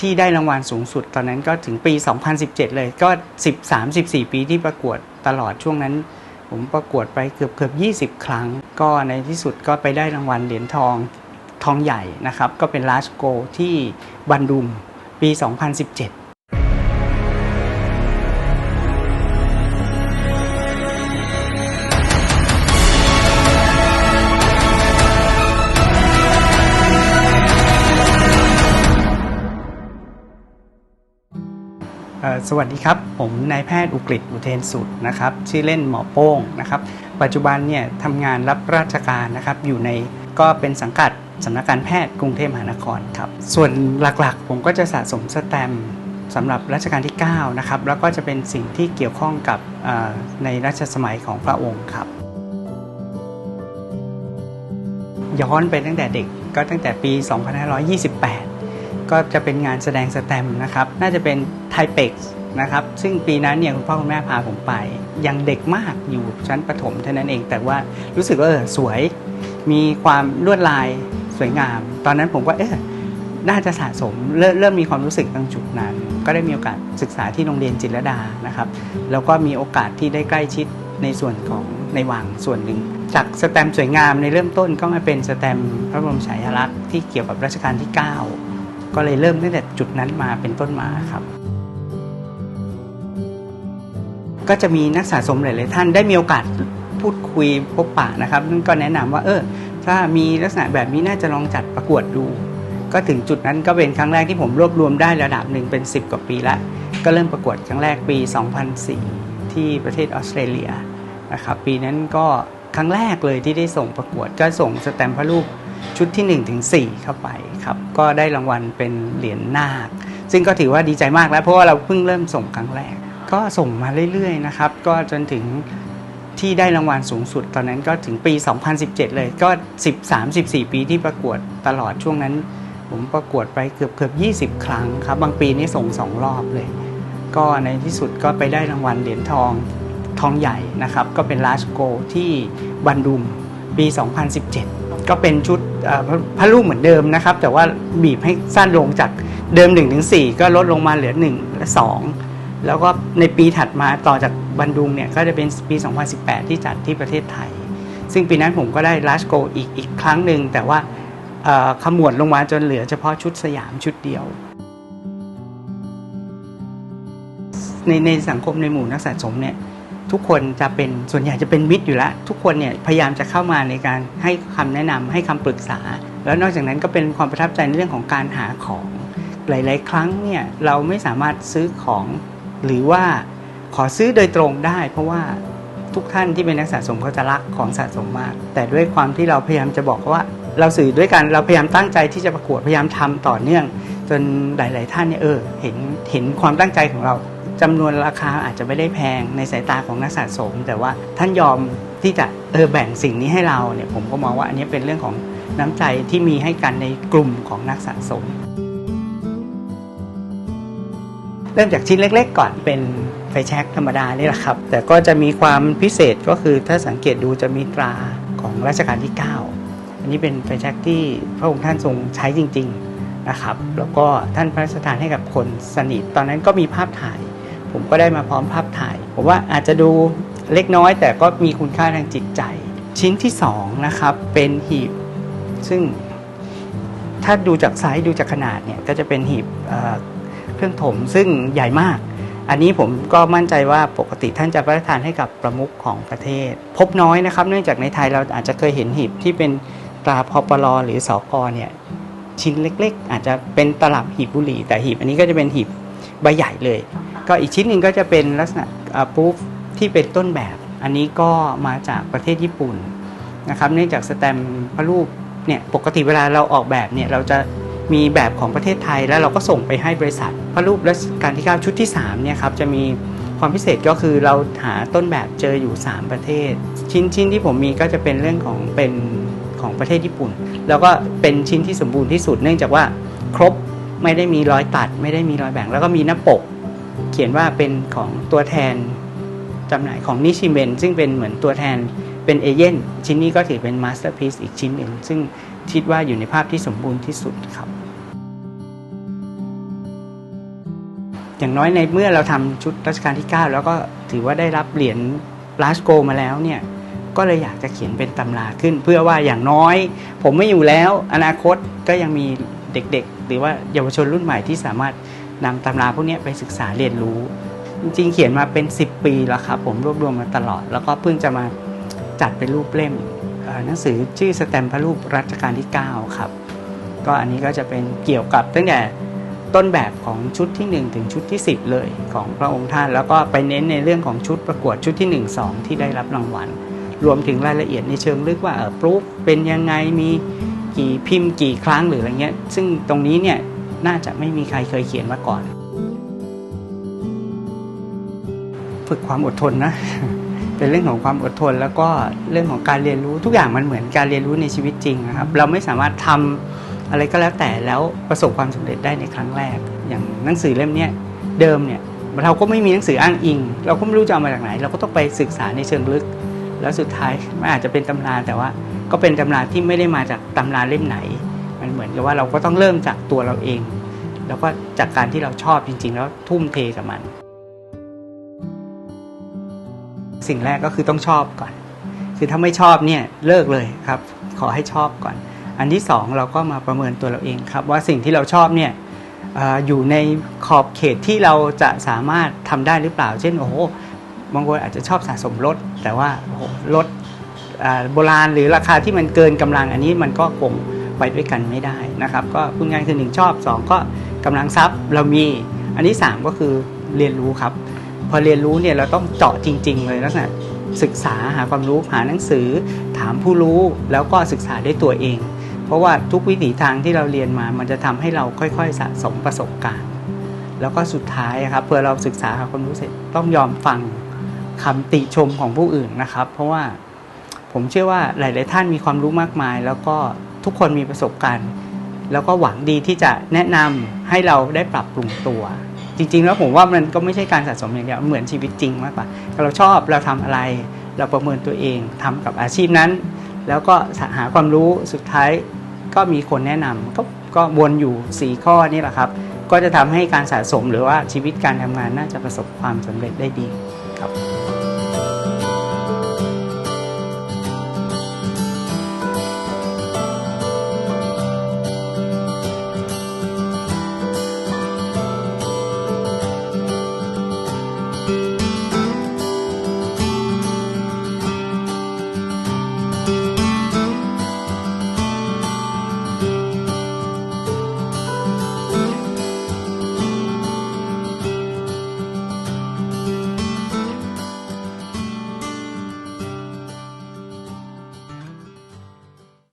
ที่ได้รางวัลสูงสุดตอนนั้นก็ถึงปี 2017 เลยก็ 13 14 ปีที่ประกวดตลอดช่วงนั้น ผมประกวดไปเกือบเกือบ20 ครั้ง ก็ในที่สุดก็ไปได้รางวัลเหรียญทองทองใหญ่นะครับ ก็เป็นลาสโกที่บันดุมปี 2017 สวัสดีครับ ผมนายแพทย์อุกฤษอุเทนสุดนะครับชื่อเล่นหมอโป้งนะครับปัจจุบันเนี่ยทำงานรับราชการนะครับอยู่ในก็เป็นสังกัดสำนักการแพทย์กรุงเทพมหานครครับส่วนหลักๆ ผมก็จะสะสมสแตมสำหรับรัชกาลที่9นะครับแล้วก็จะเป็นสิ่งที่เกี่ยวข้องกับในรัชสมัยของพระองค์ครับ ย้อนไปตั้งแต่เด็กก็ตั้งแต่ปี 2528 ก็จะเป็นงานแสดงสแตมนะครับ น่าจะเป็นไทเปกนะครับ ซึ่งปีนั้นเนี่ยคุณพ่อคุณแม่พาผมไป ยังเด็กมากอยู่ชั้นประถมเท่านั้นเอง แต่ว่ารู้สึกว่าเออสวย มีความลวดลายสวยงาม ตอนนั้นผมก็เออน่าจะสะสมเริ่มเริ่มมีความรู้สึกตรงจุดนั้น ก็ได้มีโอกาสศึกษาที่โรงเรียนจิตรดานะครับ แล้วก็มีโอกาสที่ได้ใกล้ชิดในส่วนของในวังส่วนหนึ่ง จากสแตมสวยงามในเริ่มต้นก็มาเป็นสแตมพระบรมฉายาลักษณ์ที่เกี่ยวกับรัชกาลที่ 9 ก็เลยเริ่มตั้งแต่จุดนั้นมาเป็นต้นมาครับ ก็จะมีนักสะสมหลายๆท่านได้มีโอกาสพูดคุยพบปะนะครับนั่นก็แนะนำว่า เออ ถ้ามีลักษณะแบบนี้น่าจะลองจัดประกวดดู ก็ถึงจุดนั้นก็เป็นครั้งแรกที่ผมรวบรวมได้ระดับหนึ่งเป็น 10 กว่าปีล้วก็เริ่มประกวดครั้งแรกปี 2004 ที่ประเทศออสเตรเลียนะครับปีนั้นก็ครั้งแรกเลยที่ได้ส่งประกวดก็ส่งสแตมป์พระรูป ชุดที่ 1 ถึง 4 เข้าไปครับ ก็ได้รางวัลเป็นเหรียญนาค ซึ่งก็ถือว่าดีใจมากแล้วเพราะว่าเราเพิ่งเริ่มส่งครั้งแรก ก็ส่งมาเรื่อยๆนะครับ ก็จนถึงที่ได้รางวัลสูงสุดตอนนั้นก็ถึงปี 2017 เลยก็ 13 14 ปีที่ประกวดตลอดช่วงนั้น ผมประกวดไปเกือบเกือบ20 ครั้งครับ บางปีนี่ส่งสองรอบเลย ก็ในที่สุดก็ไปได้รางวัลเหรียญทองทองใหญ่นะครับ ก็เป็นลาสโกที่บันดุม ปี 2017 ก็เป็นชุดพระพระรูปเหมือนเดิมนะครับ แต่ว่าบีบให้สั้นลงจากเดิม 1-4 ก็ลดลงมาเหลือ 1 และ 2 แล้วก็ในปีถัดมาต่อจากบันดุงเนี่ยก็จะเป็นปี 2018 ที่จัดที่ประเทศไทย ซึ่งปีนั้นผมก็ได้ลาสโกอีกอีกครั้งหนึ่งแต่ว่าขมวดลงมาจนเหลือเฉพาะชุดสยามชุดเดียว ในในสังคมในหมู่นักสะสมเนี่ย ทุกคนจะเป็นส่วนใหญ่จะเป็นมิตรอยู่แล้ว ทุกคนเนี่ยพยายามจะเข้ามาในการให้คำแนะนำให้คำปรึกษา แล้วนอกจากนั้นก็เป็นความประทับใจในเรื่องของการหาของหลาย ๆ ครั้งเนี่ยเราไม่สามารถซื้อของหรือว่าขอซื้อโดยตรงได้ เพราะว่าทุกท่านที่เป็นนักสะสมเขาจะรักของสะสมมาก แต่ด้วยความที่เราพยายามจะบอกเขาว่า เราสื่อด้วยกันเราพยายามตั้งใจที่จะประกวดพยายามทำต่อเนื่อง จนหลาย ๆ ท่านเนี่ยเออเห็นเห็นความตั้งใจของเรา จำนวนราคาอาจจะไม่ได้แพงในสายตาของนักสะสม แต่ว่าท่านยอมที่จะเออแบ่งสิ่งนี้ให้เราเนี่ยผมก็มองว่าอันนี้เป็นเรื่องของน้ำใจที่มีให้กันในกลุ่มของนักสะสม เริ่มจากชิ้นเล็ก ๆ ก่อนเป็นไฟแช็กธรรมดานี่แหละครับ แต่ก็จะมีความพิเศษก็คือถ้าสังเกตดูจะมีตราของรัชกาลที่ 9 อันนี้เป็นไฟแช็กที่พระองค์ท่านทรงใช้จริง ๆนะครับ แล้วก็ท่านพระราชทานให้กับคนสนิท ตอนนั้นก็มีภาพถ่าย ผมก็ได้มาพร้อมภาพถ่าย ผมว่าอาจจะดูเล็กน้อย แต่ก็มีคุณค่าทางจิตใจ ชิ้นที่สองนะครับเป็นหีบ ซึ่งถ้าดูจากไซส์ดูจากขนาดเนี่ยก็จะเป็นหีบเเครื่องถมซึ่งใหญ่มาก อันนี้ผมก็มั่นใจว่าปกติท่านจะพระราชทานให้กับประมุขของประเทศ พบน้อยนะครับ เนื่องจากในไทยเราอาจจะเคยเห็นหีบที่เป็นตราพปลหรือสอกเนี่ยชิ้นเล็ก ๆ อาจจะเป็นตลับหีบบุหรี่ แต่หีบอันนี้ก็จะเป็นหีบใบใหญ่เลย ก็อีกชิ้นหนึ่งก็จะเป็นลักษณะปูฟที่เป็นต้นแบบ อันนี้ก็มาจากประเทศญี่ปุ่นนะครับเนื่องจากสแตมพระรูปเนี่ยปกติเวลาเราออกแบบเนี่ยเราจะมีแบบของประเทศไทยแล้วเราก็ส่งไปให้บริษัท พระรูปรัชกาลที่ 9 ชุดที่3เนี่ยครับจะมีความพิเศษก็คือเราหาต้นแบบเจออยู่ 3 ประเทศ ชิ้นชิ้นที่ผมมีก็จะเป็นเรื่องของเป็นของประเทศญี่ปุ่น แล้วก็เป็นชิ้นที่สมบูรณ์ที่สุด เนื่องจากว่าครบไม่ได้มีรอยตัด ไม่ได้มีรอยแบ่ง แล้วก็มีหน้าปก ขียนว่าเป็นของตัวแทนจำหน่ายของนิชิเมนซึ่งเป็นเหมือนตัวแทนเป็นเอเย่นชิ้นนี้ก็ถือเป็นมาสเตอร์พีซอีกชิ้นหนึ่ง ซึ่งคิดว่าอยู่ในภาพที่สมบูรณ์ที่สุดครับ อย่างน้อยในเมื่อเราทำชุดรัชกาลที่ 9 แล้วก็ถือว่าได้รับเหรียญลาสโกมาแล้วเนี่ยก็เลยอยากจะเขียนเป็นตำราขึ้น เพื่อว่าอย่างน้อย ผมไม่อยู่แล้ว อนาคตก็ยังมีเด็กๆ หรือว่าเยาวชนรุ่นใหม่ที่สามารถ นำตำราพวกนี้ไปศึกษาเรียนรู้ จริงๆ เขียนมาเป็น 10 ปีแล้วครับผมรวบรวมมาตลอด แล้วก็เพิ่งจะมาจัดเป็นรูปเล่มหนังสือชื่อสแตมป์พระรูปรัชกาลที่ 9 ครับ ก็อันนี้ก็จะเป็นเกี่ยวกับตั้งแต่ต้นแบบของชุดที่ 1 ถึงชุดที่ 10 เลยของพระองค์ท่าน แล้วก็ไปเน้นในเรื่องของชุดประกวดชุดที่ 1 2 ที่ได้รับรางวัล รวมถึงรายละเอียดในเชิงลึกว่าเออปรูฟเป็นยังไงมีกี่พิมพ์กี่ครั้งหรืออะไรเงี้ยซึ่งตรงนี้เนี่ย น่าจะไม่มีใครเคยเขียนมาก่อน ฝึกความอดทนนะ เป็นเรื่องของความอดทน แล้วก็เรื่องของการเรียนรู้ทุกอย่างมันเหมือนการเรียนรู้ในชีวิตจริงนะครับ เราไม่สามารถทำอะไรก็แล้วแต่แล้วประสบความสำเร็จได้ในครั้งแรก อย่างหนังสือเล่มนี้เดิมเนี่ยเราก็ไม่มีหนังสืออ้างอิง เราก็ไม่รู้จะเอามาจากไหน เราก็ต้องไปศึกษาในเชิงลึก แล้วสุดท้ายมันอาจจะเป็นตำราแต่ว่าก็เป็นตำราที่ไม่ได้มาจากตำราเล่มไหน เหมือนกับว่าเราก็ต้องเริ่มจากตัวเราเอง แล้วก็จากการที่เราชอบจริง ๆ แล้วทุ่มเทกับมัน สิ่งแรกก็คือต้องชอบก่อน คือถ้าไม่ชอบเนี่ยเลิกเลยครับ ขอให้ชอบก่อน อันที่สองเราก็มาประเมินตัวเราเองครับ ว่าสิ่งที่เราชอบเนี่ยออยู่ในขอบเขตที่เราจะสามารถทำได้หรือเปล่า เช่นโอ้โหบางคนอาจจะชอบสะสมรถ แต่ว่าโอ้โหรถโบราณหรือราคาที่มันเกินกำลังอันนี้มันก็คง ไปด้วยกันไม่ได้นะครับ ก็พูดง่ายคือหนึ่งชอบสองก็กำลังทรัพย์เรามี อันที่สามก็คือเรียนรู้ครับ พอเรียนรู้เนี่ยเราต้องเจาะจริง ๆ เลยลักษณะศึกษาหาความรู้หาหนังสือ ถามผู้รู้แล้วก็ศึกษาด้วยตัวเอง เพราะว่าทุกวิถีทางที่เราเรียนมา มันจะทำให้เราค่อยๆ สะสมประสบการณ์ แล้วก็สุดท้ายครับเพื่อเราศึกษาหาความรู้เสร็จต้องยอมฟังคำติชมของผู้อื่นนะครับ เพราะว่าผมเชื่อว่าหลาย ๆ ท่านมีความรู้มากมาย แล้วก็ ทุกคนมีประสบการณ์ แล้วก็หวังดีที่จะแนะนำให้เราได้ปรับปรุงตัว จริง ๆ แล้วผมว่ามันก็ไม่ใช่การสะสมอย่างเดียวเหมือนชีวิตจริงมากกว่าเราชอบเราทำอะไร เราประเมินตัวเองทำกับอาชีพนั้น แล้วก็หาความรู้สุดท้ายก็มีคนแนะนำก็ก็วนอยู่ 4 ข้อนี่แหละครับ ก็จะทำให้การสะสมหรือว่าชีวิตการทำงานน่าจะประสบความสำเร็จได้ดี